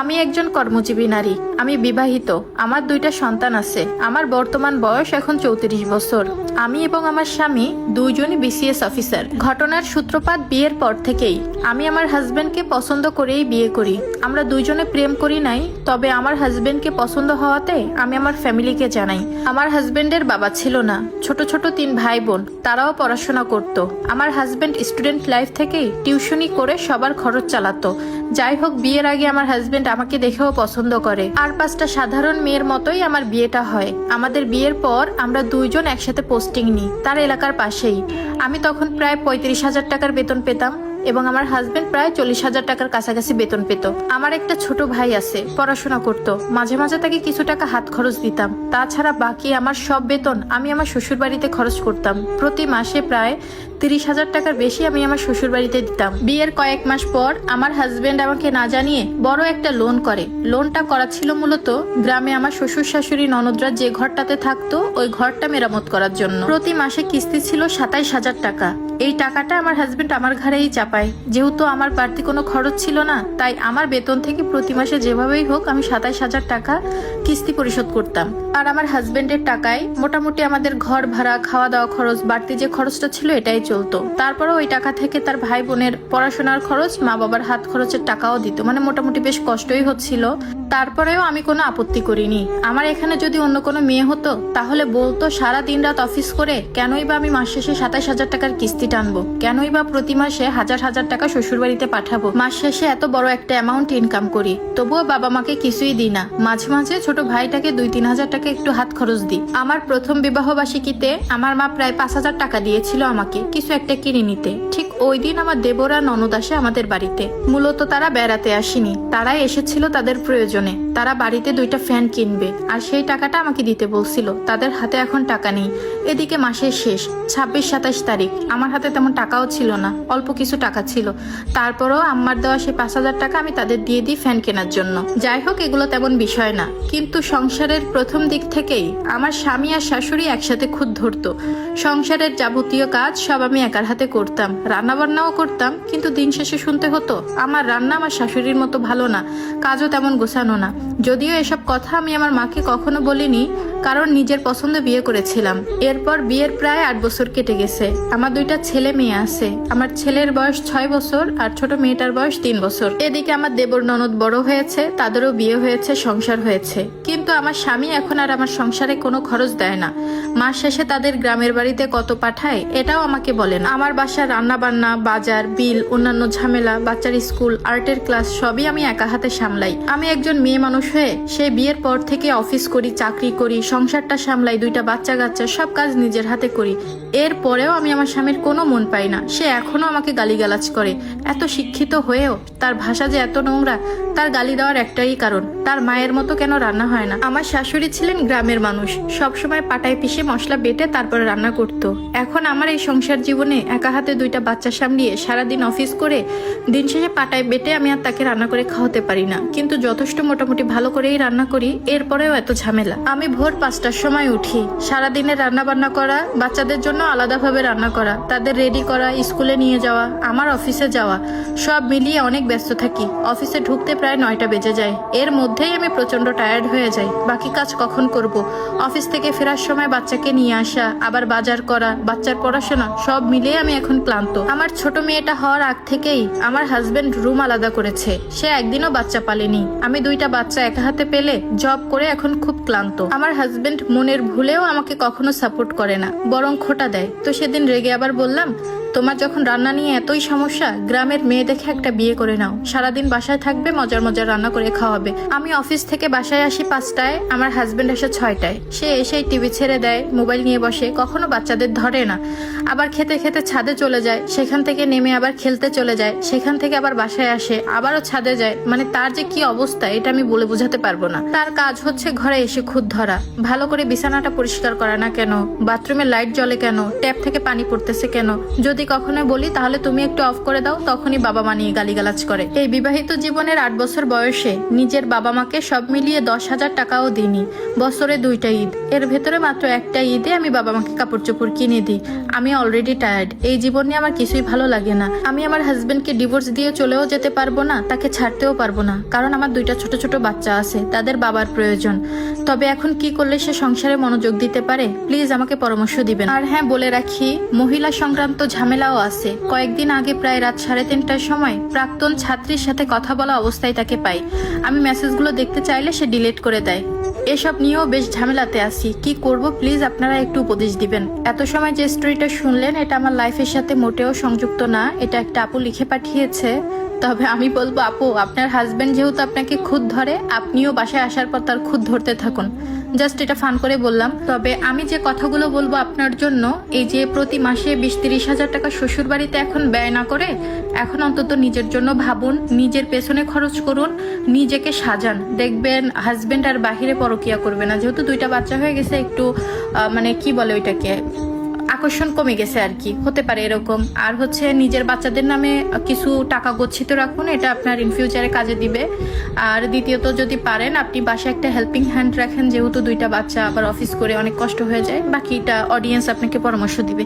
আমি একজন কর্মজীবী নারী, আমি বিবাহিত, আমার দুইটা সন্তান আছে, আমার বর্তমান বয়স এখন চৌত্রিশ বছর। আমি এবং আমার স্বামী দুইজনই বিসিএস অফিসার ঘটনার সূত্রপাত বিয়ের পর থেকেই আমি আমার হাজবেন্ডকে পছন্দ করেই বিয়ে করি। আমরা দুইজনে প্রেম করি নাই, তবে আমার হাজবেন্ডকে পছন্দ হওয়াতে আমি আমার ফ্যামিলিকে জানাই। আমার হাজবেন্ডের বাবা ছিল না, ছোট ছোট তিন ভাই বোন, তারাও পড়াশোনা করত। আমার হাজবেন্ড স্টুডেন্ট লাইফ থেকেই টিউশনি করে সবার খরচ চালাতো। যাই হোক, বিয়ের আগে আমার হাজবেন্ড আমাকে দেখেও পছন্দ করে। আর পাঁচটা সাধারণ মেয়ের মতোই আমার বিয়েটা হয়। আমাদের বিয়ের পর আমরা দুইজন একসাথে পোস্টিং নিই, তার এলাকার পাশেই। আমি তখন প্রায় পঁয়ত্রিশ হাজার টাকার বেতন পেতাম। এবং আমার হাজবেন্ড প্রায় চল্লিশ হাজার টাকার কাছাকাছি বেতন পেত। আমার একটা ছোট ভাই আছে, পড়াশোনা করত। মাঝে মাঝে তাকে কিছু টাকা হাত খরচ দিতাম। তাছাড়া বাকি আমার সব বেতন আমি আমার শ্বশুর বাড়িতে খরচ করতাম। প্রতি মাসে প্রায় তিরিশ হাজার টাকার বেশি আমি আমার শ্বশুর বাড়িতে দিতাম। বিয়ের কয়েক মাস পর আমার হাজবেন্ড আমাকে না জানিয়ে বড় একটা লোন করে। লোনটা করা ছিল মূলত গ্রামে আমার শ্বশুর শাশুড়ি ননদরা যে ঘরটাতে থাকতো, ওই ঘরটা মেরামত করার জন্য। প্রতি মাসে কিস্তি ছিল সাতাইশ হাজার টাকা। এই টাকাটা আমার হাজবেন্ড আমার ঘরেই চাপায়। যেহেতু আমার বাড়তি কোনো খরচ ছিল না, তাই আমার বেতন থেকে প্রতি মাসে যেভাবেই হোক আমি সাতাইশ হাজার টাকা কিস্তি পরিশোধ করতাম। আর আমার হাজবেন্ডের টাকায় মোটামুটি আমাদের ঘর ভাড়া খাওয়া দাওয়া খরচ, বাড়তি যে খরচটা ছিল এটাই চলতো। তারপরে ওই টাকা থেকে তার ভাই বোনের পড়াশোনার খরচ মা বাবার হাত খরচের টাকাও দিত। মানে মোটামুটি বেশ কষ্টই হচ্ছিল। তারপরেও আমি কোনো আপত্তি করিনি। আমার এখানে যদি অন্য কোনো মেয়ে হতো, তাহলে বলতো সারা দিন রাত অফিস করে কেনই বা আমি মাস শেষে সাতাশ হাজার টাকার কিস্তি টানবো। কেনই বা প্রতি মাসে হাজার হাজার টাকা শ্বশুরবাড়িতে পাঠাবো। মাস শেষে এত বড় একটা অ্যামাউন্ট ইনকাম করি। তবুও বাবা মাকে কিছুই দিই না। মাঝে মাঝে ছোট ভাইটাকে দুই তিন হাজার টাকা একটু হাত খরচ দিই। আমার প্রথম বিবাহ বার্ষিকীতে আমার মা প্রায় পাঁচ হাজার টাকা দিয়েছিল আমাকে। কিছু একটা কিনে নিতে। ঠিক ওই দিন আমার দেবরা ননদ আসে আমাদের বাড়িতে। মূলত তারা বেড়াতে আসেনি। তারাই এসেছিল তাদের প্রয়োজনে। তারা বাড়িতে দুইটা ফ্যান কিনবে আর সেই টাকাটা আমাকে দিতে বলছিল। তাদের হাতে এখন টাকা নেই। এদিকে মাসের শেষ, ছাব্বিশ, সাতাশ তারিখ। আমার হাতে তেমন টাকাও ছিল না, অল্প কিছু টাকা ছিল। তারপরেও আম্মার দেওয়া সেই পাঁচ হাজার টাকা আমি তাদের দিয়ে দিই ফ্যান কেনার জন্য। যাই হোক, এগুলো তেমন বিষয় না। কিন্তু সংসারের প্রথম দিক থেকেই আমার স্বামী আর শাশুড়ি একসাথে খুদ ধরতো। সংসারের যাবতীয় কাজ সব আমি একার হাতে করতাম। রান্নাবান্নাও করতাম, কিন্তু দিন শেষে শুনতে হতো, আমার রান্না আমার শাশুড়ির মতো ভালো না, কাজও তেমন গোছানো না। যদিও এসব কথা আমি আমার মাকে কখনো বলিনি, কারণ নিজের পছন্দে বিয়ে করেছিলাম। এরপর বিয়ের প্রায় আট বছর কেটে গেছে। আমার দুইটা ছেলে মেয়ে আছে। আমার ছেলের বয়স ছয় বছর আর ছোট মেয়েটার বয়স তিন বছর। এদিকে আমার দেবর ননদ বড় হয়েছে, তাদেরও বিয়ে হয়েছে, সংসার হয়েছে। কিন্তু আমার স্বামী এখন আর আমার সংসারে কোনো খরচ দেয় না। মাস শেষে তাদের গ্রামের বাড়িতে কত পাঠায়, এটাও আমাকে বলেন আমার বাসার রান্না বান্না বাজার, বিল, অন্যান্য ঝামেলা, বাচ্চার স্কুল, আর্টের ক্লাস সবই আমি একা হাতে সামলাই। আমি একজন মেয়ে মানুষ হয়ে সেই বিয়ের পর থেকে অফিস করি, চাকরি করি, সংসারটা সামলাই, দুইটা বাচ্চা কাচ্চা, সব কাজ নিজের হাতে করি। এরপরেও আমি আমার স্বামীর কোনো মন পাই না। সে এখনও আমাকে গালিগালাজ করে। এত শিক্ষিত হয়েও তার ভাষা যে এত নোংরা, তার গালি দেওয়ার একটাই কারণ, তার মায়ের মতো কেন রান্না হয় না? আমার শাশুড়ি ছিলেন গ্রামের মানুষ। সবসময় পাটায় পিষে মশলা বেটে তারপরে রান্না করত। এখন আমার এই সংসার জীবনে একা হাতে দুইটা বাচ্চা সামলিয়ে সারাদিন অফিস করে দিন শেষে পাটায় বেটে আমি আর তাকে রান্না করে খাওয়াতে পারি না। কিন্তু যথেষ্ট মোটামুটি ভালো করেই রান্না করি, এরপরেও এত ঝামেলা। আমি ভোর পাঁচটার সময় উঠি। সারাদিনের রান্না বান্না করা, বাচ্চাদের জন্য আলাদাভাবে রান্না করা, তাদের রেডি করা, স্কুলে নিয়ে যাওয়া, আমার অফিসে যাওয়া, সব মিলিয়ে অনেক ব্যস্ত থাকি। অফিসে ঢুকতে প্রায় নয়টা বেজে যায়। এর মধ্যেই আমি প্রচণ্ড টায়ার্ড হয়ে যাই। বাকি কাজ কখন করব? অফিস থেকে ফেরার সময় বাচ্চাকে নিয়ে আসা, আবার বাজার করা, বাচ্চার পড়াশোনা, সব মিলিয়ে আমি এখন ক্লান্ত। আমার ছোট মেয়েটা হওয়ার আগ থেকেই আমার হাজবেন্ড রুম আলাদা করেছে। সে একদিনও বাচ্চা পালেনি। আমি দুইটা বাচ্চা একা হাতে পেলে জব করে এখন খুব ক্লান্ত। আমার হাজবেন্ড মনের ভুলেও আমাকে কখনো সাপোর্ট করে না, বরং খোটা দেয়। তো সেদিন রেগে আবার বললাম তোমার যখন রান্না নিয়ে এতই সমস্যা, গ্রামের মেয়ে দেখে একটা বিয়ে করে নাও। সারাদিন বাসায় থাকবে, মজার মজার রান্না করে খাওয়াবে। আমি অফিস থেকে বাসায় আসি পাঁচটায়, আমার হাজবেন্ড আসে ছয়টায়। সে এসেই টিভি ছেড়ে দেয় মোবাইল নিয়ে বসে, কখনো বাচ্চাদের ধরে না। আবার খেতে খেতে ছাদে চলে যায়, সেখান থেকে নেমে আবার খেলতে চলে যায়, সেখান থেকে আবার বাসায় আসে, আবারও ছাদে যায়। মানে তার যে কি অবস্থা, এটা আমি বলে বোঝাতে পারব না। তার কাজ হচ্ছে ঘরে এসে খুদ ধরা। ভালো করে বিছানাটা পরিষ্কার করা না কেন? বাথরুমে লাইট জ্বলে কেন? ট্যাপ থেকে পানি পড়তেছে কেন? যদি যদি কখনো বলি, তাহলে তুমি একটু অফ করে দাও, তখনই বাবা মা নিয়ে গালিগালাজ করে। এই বিবাহিত জীবনের আট বছর বয়সে নিজের বাবা মাকে সব মিলিয়ে দশ হাজার টাকাও দিইনি। বছরে দুইটা ঈদ। এর ভেতরে মাত্র একটা ঈদে আমি বাবা মাকে কাপড় চোপড় কিনে দিই। আমি অলরেডি টায়ার্ড এই জীবন নিয়ে আমার কিছুই ভালো লাগে না। আমি আমার হাজবেন্ডকে ডিভোর্স দিয়ে চলেও যেতে পারব না, তাকে ছাড়তেও পারব না। কারণ আমার দুইটা ছোট ছোট বাচ্চা আছে, তাদের বাবার প্রয়োজন। তবে এখন কি করলে সে সংসারে মনোযোগ দিতে পারে? প্লিজ আমাকে পরামর্শ দিবেন। আর হ্যাঁ বলে রাখি, মহিলা সংক্রান্ত ঝামেলাও আছে। কয়েকদিন আগে প্রায় রাত সাড়ে তিনটার সময় প্রাক্তন ছাত্রীর সাথে কথা বলা অবস্থায় তাকে পাই। আমি মেসেজগুলো দেখতে চাইলে সে ডিলিট করে দেয়। এসব নিয়েও বেশ ঝামেলাতে আছি। কি করব প্লিজ আপনারা একটু উপদেশ দিবেন। এত সময় যে স্টোরিটা শুনলেন, এটা আমার লাইফের সাথে মোটেও সংযুক্ত না। এটা একটা আপু লিখে পাঠিয়েছে। তবে আমি বলব, আপু, আপনার হাজবেন্ড যেহেতু আপনাকে খুদ ধরে, আপনিও বাসায় আসার পর তার খুদ ধরতে থাকুন। জাস্ট এটা ফান করে বললাম। তবে আমি যে কথাগুলো বলব আপনার জন্য, এই যে প্রতি মাসে বিশ তিরিশ হাজার টাকা শ্বশুর বাড়িতে এখন ব্যয় না করে, এখন অন্তত নিজের জন্য ভাবুন, নিজের পেছনে খরচ করুন, নিজেকে সাজান। দেখবেন হাজব্যান্ড আর বাহিরে পরকিয়া করবে না। যেহেতু দুইটা বাচ্চা হয়ে গেছে, একটু মানে কি বলে ওইটাকে? আকর্ষণ কমে গেছে আর কি। হতে পারে এরকম। আর হচ্ছে নিজের বাচ্চাদের নামে কিছু টাকা গচ্ছিত রাখুন, এটা আপনার ইন ফিউচারে কাজে দিবে। আর দ্বিতীয়ত, যদি পারেন, আপনি বাসায় একটা হেল্পিং হ্যান্ড রাখেন, যেহেতু দুইটা বাচ্চা আবার অফিস করে অনেক কষ্ট হয়ে যায়, বাকিটা অডিয়েন্স আপনাকে পরামর্শ দিবে।